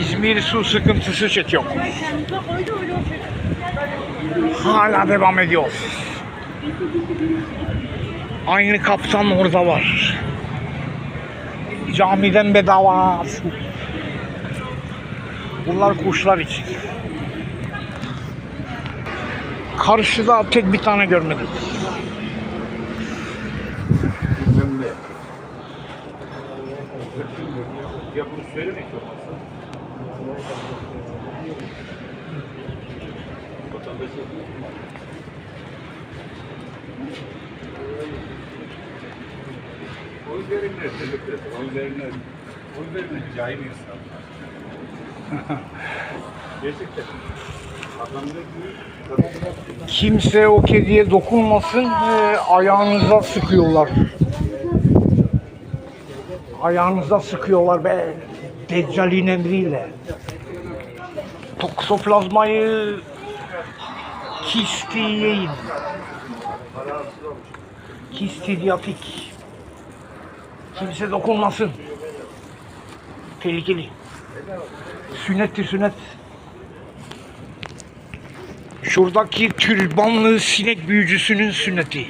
İzmir su sıkıntısı çekiyor. Hala devam ediyor. Aynı kaptan orada var. Camiden bedava su. Bunlar kuşlar için. Karşıda tek bir tane görmedim. Ya bunu söylemek yok aslında. Vatandaşı teşekkür ederim. Oy verenler, oy verenler cahil insanlar. Gerçekten. Kimse o kediye dokunmasın, e, ayağınıza sıkıyorlar. Ayağınıza sıkıyorlar be. Deccal'in emriyle. Toksoplazmayı kisti yiyin. Kimse dokunmasın. Tehlikeli. Sünnettir sünnet. Şuradaki türbanlı sinek büyücüsünün sünneti.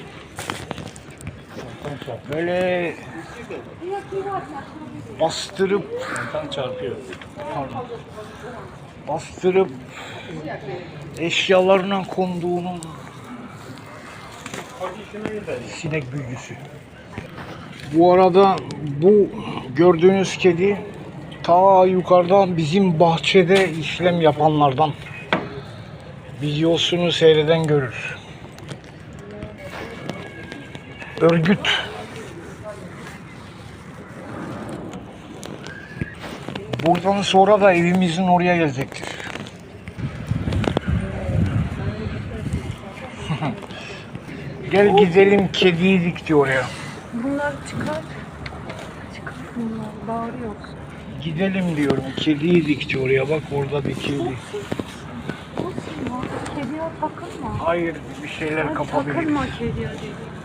Böyle bastırıp çarpıyor. pardon, bastırıp eşyalarına konduğunun sinek büyücüsü. Bu arada bu gördüğünüz kedi ta yukarıda bizim bahçede işlem yapanlardan videosunu seyreden görür. Örgüt. Buradan sonra da evimizin oraya gelecektir. Gel gidelim kediyi dikti oraya. Bunlar çıkar. Çıkar bunlar. Bağırıyor. Gidelim diyorum. Kediyi dikti oraya. Bak orada bir kedi. Olsun ya. Kediye takılma. Hayır bir şeyler kapabilir. takılma kediye dedi.